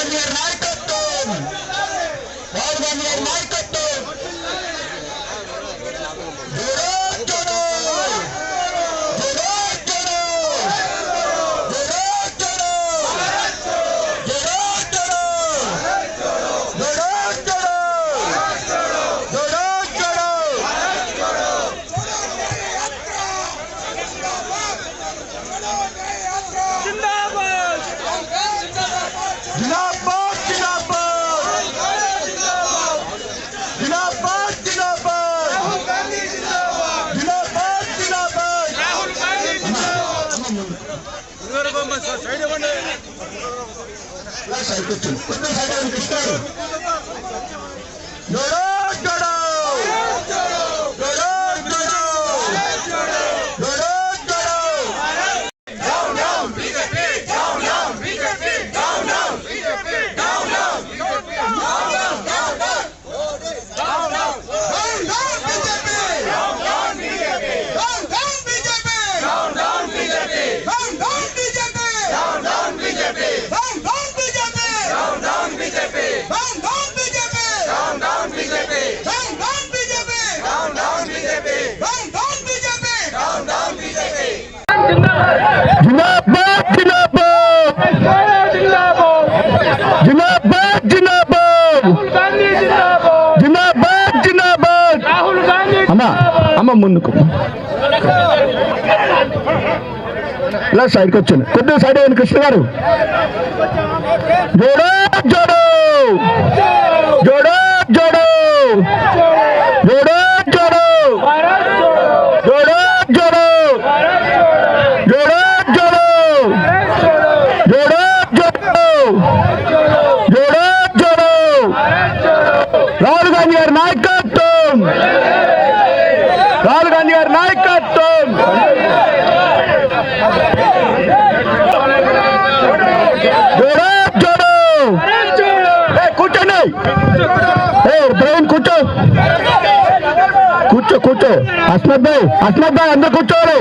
கலைஞர் நாயக்க side కూర్చోండి కొంచెం side అవ్వండి కృష్ణాడు జోడో జోడో జోడో జోడో జోడో జోడో జిందాబాద్ జిందాబాద్ జిందాబాద్ జిందాబాద్ గాంధీ జిందాబాద్ జిందాబాద్ జిందాబాద్ రాహుల్ గాంధీ అమ్మ అమ్మ ముందుకు. ఇలా సైడ్కి వచ్చాను కొద్దిగా సైడ్ అయ్యాను కృష్ణ గారు. బ్రెయిన్ కూర్చో. కూర్చో కూర్చో. అస్మత్ భాయ్ అస్మత్ భాయ్ అందరు కూర్చోవాలి.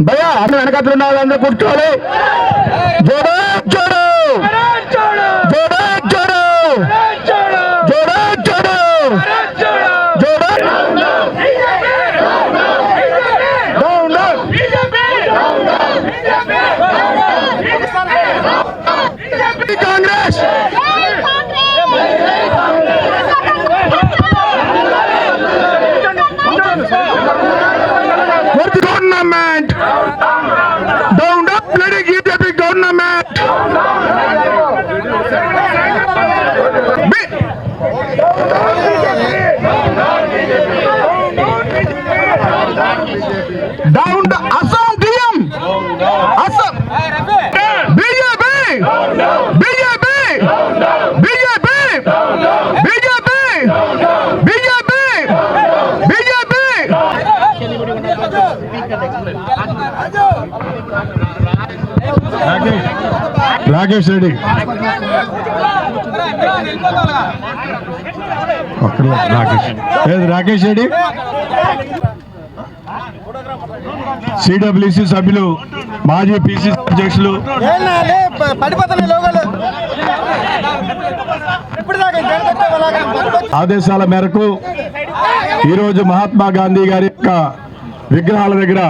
భయ్యా అందరూ వెనకట్లు ఉన్న వాళ్ళు అందరూ కూర్చోవాలి. జోడో Jodo. Down Assam DM Assam BJP BJP BJP BJP BJP BJP Rakesh Reddy Rakesh. లేదు రాకేష్ రెడ్డి? సిడబ్ల్యూసి సభ్యులు మాజీ పిసిసి అధ్యక్షులు. ఆదేశాల మేరకు ఈరోజు మహాత్మా గాంధీ గారి యొక్క విగ్రహాల దగ్గర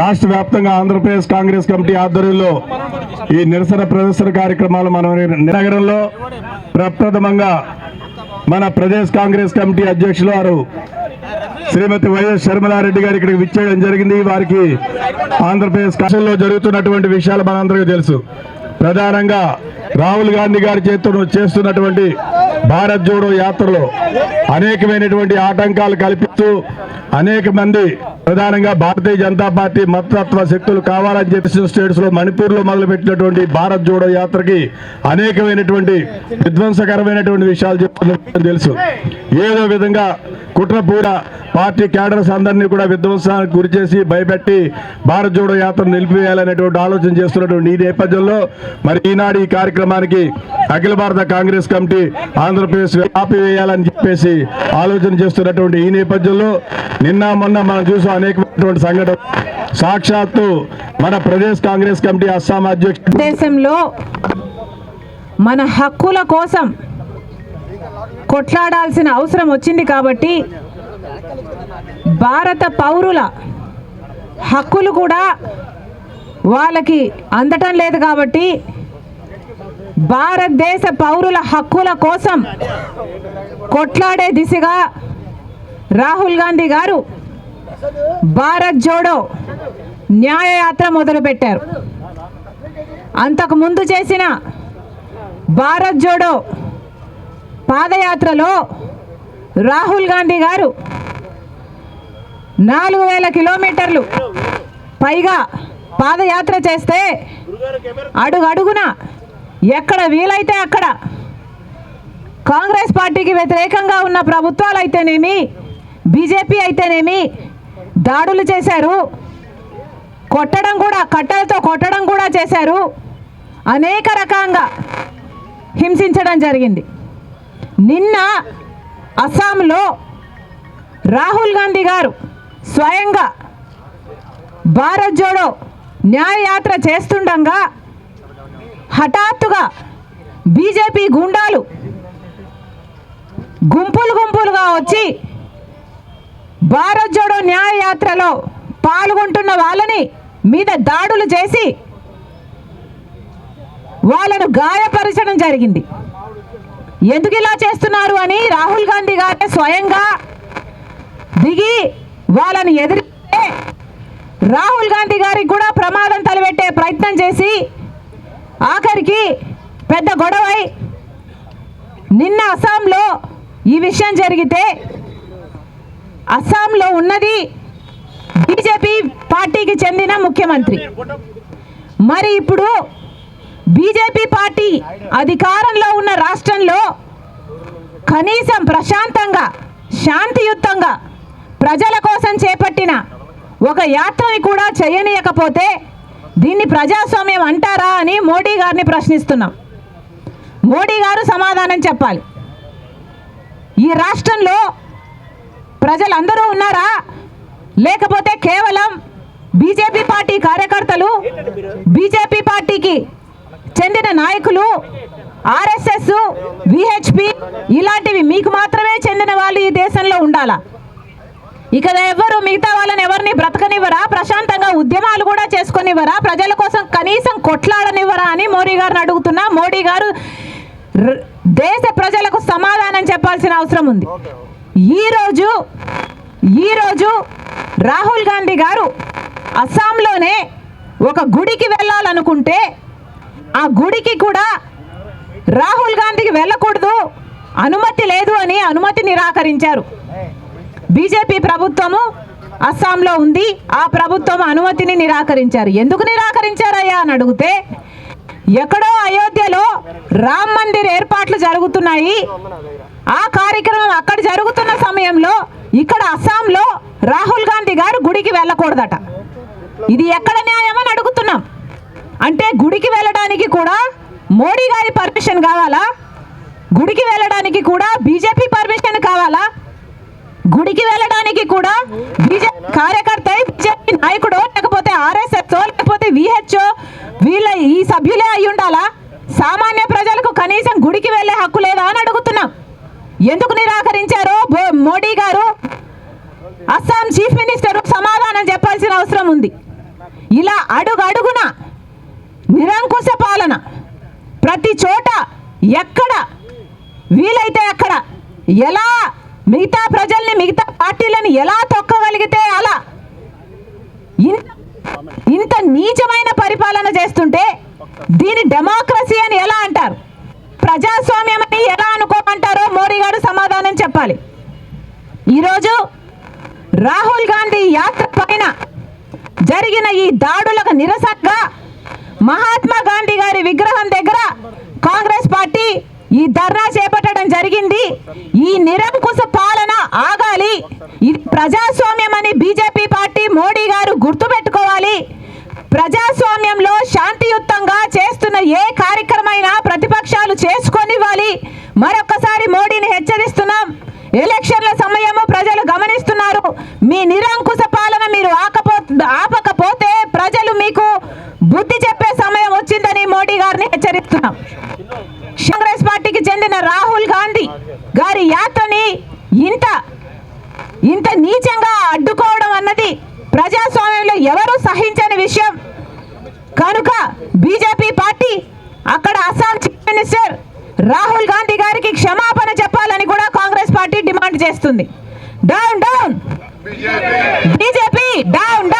రాష్ట్ర వ్యాప్తంగా ఆంధ్రప్రదేశ్ కాంగ్రెస్ కమిటీ ఆధ్వర్యంలో ఈ నిరసన ప్రదర్శన కార్యక్రమాలు మన నగరంలో ప్రప్రథమంగా మన ప్రదేశ్ కాంగ్రెస్ కమిటీ అధ్యక్షులు వారు శ్రీమతి వైఎస్ శర్మలారెడ్డి గారు ఇక్కడికి విచ్చేయడం జరిగింది. వారికి ఆంధ్రప్రదేశ్ కాశంలో జరుగుతున్నటువంటి విషయాలు మనందరికీ తెలుసు. ప్రధానంగా రాహుల్ గాంధీ గారి చేతులు చేస్తున్నటువంటి భారత్ జోడో యాత్రలో అనేకమైనటువంటి ఆటంకాలు కల్పిస్తూ అనేక మంది ప్రధానంగా భారతీయ జనతా పార్టీ మతతత్వ శక్తులు కావాలని చెప్పి స్టేట్స్లో మణిపూర్లో మొదలుపెట్టినటువంటి భారత్ జోడో యాత్రకి అనేకమైనటువంటి విధ్వంసకరమైనటువంటి విషయాలు చెప్తున్నట్టు తెలుసు. ఏదో విధంగా కుట్రపూర పార్టీ క్యాడర్స్ అందరినీ కూడా విధ్వంసానికి గురి చేసి భయపెట్టి భారత్ జోడో యాత్ర నిలిపివేయాలనేటువంటి ఆలోచన చేస్తున్నటువంటి ఈ నేపథ్యంలో మరి ఈనాడు ఈ కార్యక్రమానికి అఖిల భారత కాంగ్రెస్ కమిటీ ఆంధ్ర ఆంధ్రప్రదేశ్ ఆపివేయాలని చెప్పేసి ఆలోచన చేస్తున్నటువంటి ఈ నేపథ్యంలో నిన్న మొన్న మనం చూసాం అనేకమైనటువంటి సంఘటన సాక్షాత్తు మన ప్రదేశ్ కాంగ్రెస్ కమిటీ అస్సాం అధ్యక్షుడు దేశంలో మన హక్కుల కోసం కొట్లాడాల్సిన అవసరం వచ్చింది కాబట్టి భారత పౌరుల హక్కులు కూడా వాళ్ళకి అందటం లేదు కాబట్టి భారతదేశ పౌరుల హక్కుల కోసం కొట్లాడే దిశగా రాహుల్ గాంధీ గారు భారత్ జోడో న్యాయయాత్ర మొదలుపెట్టారు. అంతకు ముందు చేసిన భారత్ జోడో పాదయాత్రలో రాహుల్ గాంధీ గారు నాలుగు వేల కిలోమీటర్లు పైగా పాదయాత్ర చేస్తే అడుగడుగున ఎక్కడ వీలైతే అక్కడ కాంగ్రెస్ పార్టీకి వ్యతిరేకంగా ఉన్న ప్రభుత్వాలు అయితేనేమి బీజేపీ అయితేనేమి దాడులు చేశారు కొట్టడం కూడా కట్టెలతో కొట్టడం కూడా చేశారు అనేక రకంగా హింసించడం జరిగింది. నిన్న అస్సాంలో రాహుల్ గాంధీ గారు స్వయంగా భారత్ జోడో న్యాయయాత్ర చేస్తుండగా హఠాత్తుగా బీజేపీ గుండాలు గుంపులు గుంపులుగా వచ్చి భారత్ జోడో న్యాయయాత్రలో పాల్గొంటున్న వాళ్ళని మీద దాడులు చేసి వాళ్ళను గాయపరచడం జరిగింది. ఎందుకు ఇలా చేస్తున్నారు అని రాహుల్ గాంధీ గారే స్వయంగా దిగి వాళ్ళని ఎదిరిస్తే రాహుల్ గాంధీ గారికి కూడా ప్రమాదం తలపెట్టే ప్రయత్నం చేసి ఆఖరికి పెద్ద గొడవై నిన్న అస్సాంలో ఈ విషయం జరిగితే అస్సాంలో ఉన్నది బీజేపీ పార్టీకి చెందిన ముఖ్యమంత్రి. మరి ఇప్పుడు బీజేపీ పార్టీ అధికారంలో ఉన్న రాష్ట్రంలో కనీసం ప్రశాంతంగా శాంతియుతంగా ప్రజల కోసం చేపట్టిన ఒక యాత్రని కూడా చేయనీయకపోతే దీన్ని ప్రజాస్వామ్యం అంటారా అని మోడీ గారిని ప్రశ్నిస్తున్నాం. మోడీ గారు సమాధానం చెప్పాలి. ఈ రాష్ట్రంలో ప్రజలందరూ ఉన్నారా? లేకపోతే కేవలం బీజేపీ పార్టీ కార్యకర్తలు బీజేపీ పార్టీకి చెందిన నాయకులు ఆర్ఎస్ఎస్ విహెచ్పి ఇలాంటివి మీకు మాత్రమే చెందిన వాళ్ళు ఈ దేశంలో ఉండాలా? ఇక ఎవరు మిగతా వాళ్ళని ఎవరిని బ్రతకనివ్వరా? ప్రశాంతంగా ఉద్యమాలు కూడా చేసుకొనివ్వరా? ప్రజల కోసం కనీసం కొట్లాడనివ్వరా అని మోడీ గారిని అడుగుతున్నా. మోడీ గారు దేశ ప్రజలకు సమాధానం చెప్పాల్సిన అవసరం ఉంది. ఈరోజు ఈరోజు రాహుల్ గాంధీ గారు అస్సాంలోనే ఒక గుడికి వెళ్ళాలనుకుంటే ఆ గుడికి కూడా రాహుల్ గాంధీకి వెళ్ళకూడదు అనుమతి లేదు అని అనుమతి నిరాకరించారు. బీజేపీ ప్రభుత్వము అస్సాంలో ఉంది. ఆ ప్రభుత్వం అనుమతిని నిరాకరించారు. ఎందుకు నిరాకరించారయ్యా అని అడిగితే ఎక్కడో అయోధ్యలో రామ్ మందిర్ ఏర్పాట్లు జరుగుతున్నాయి. ఆ కార్యక్రమం అక్కడ జరుగుతున్న సమయంలో ఇక్కడ అస్సాంలో రాహుల్ గాంధీ గారు గుడికి వెళ్ళకూడదట. ఇది ఎక్కడ న్యాయమని అని అడుగుతున్నాం. అంటే గుడికి వెళ్ళడానికి కూడా మోడీ గారి పర్మిషన్ కావాలా? గుడికి వెళ్ళడానికి కూడా బీజేపీ పర్మిషన్ కావాలా? గుడికి వెళ్ళడానికి కూడా బీజేపీ కార్యకర్త బీజేపీ నాయకుడు లేకపోతే ఆర్ఎస్ఎస్ లేకపోతే విహెచ్ఓ వీళ్ళ ఈ సభ్యులే అయి ఉండాలా? సామాన్య ప్రజలకు కనీసం గుడికి వెళ్ళే హక్కు లేదా అని అడుగుతున్నాం. ఎందుకు నిరాకరించారు మోడీ గారు? అస్సాం చీఫ్ మినిస్టర్ సమాధానం చెప్పాల్సిన అవసరం ఉంది. ఇలా అడుగు అడుగున నిరంకుశ పాలన ప్రతి చోట ఎక్కడ వీలైతే అక్కడ ఎలా మిగతా ప్రజల్ని మిగతా పార్టీలను ఎలా తొక్కగలిగితే అలా? ఇంత ఇంత నీచమైన పరిపాలన చేస్తుంటే దీని డెమోక్రసీ అని ఎలా అంటారు? ప్రజాస్వామ్యం అని ఎలా అనుకోమంటారో మోడీ గారు సమాధానం చెప్పాలి. ఈరోజు రాహుల్ గాంధీ యాత్ర పైన జరిగిన ఈ దాడులకు నిరసనగా మహాత్మా గాంధీ గారి విగ్రహం దగ్గర కాంగ్రెస్ పార్టీ ఈ ధర్నా చేపట్టడం జరిగింది. ఈ నిరంకుశ పాలన ఆగాలి. ఇది ప్రజాస్వామ్యం అని బీజేపీ పార్టీ మోడీ గారు గుర్తుపెట్టుకోవాలి. ప్రజాస్వామ్యంలో శాంతియుతంగా చేస్తున్న ఏ కార్యక్రమైనా ప్రతిపక్షాలు చేసుకొనివ్వాలి. మరొకసారి మోడీని హెచ్చరిస్తున్నాం ఎలక్షన్ల సమయము ప్రజలు గమనిస్తున్నారు మీ నిరంకుశ పాలన మీరు ఆకపో ఆపకపోతే ప్రజలు మీకు బుద్ధి చెప్పే సమయం వచ్చిందని మోడీ గారిని హెచ్చరిస్తున్నాం కాంగ్రెస్ పార్టీకి చెందిన రాహుల్ గాంధీ గారి యాత్రని ఇంత ఇంత నీచంగా అడ్డుకోవడం అన్నది ప్రజాస్వామ్యంలో ఎవరు సహించని విషయం కనుక బీజేపీ పార్టీ అక్కడ అస్సాం చీఫ్ మినిస్టర్ రాహుల్ గాంధీ గారికి క్షమాపణ చెప్పాలని కూడా కాంగ్రెస్ పార్టీ డిమాండ్ చేస్తుంది. Down down. BJP down down.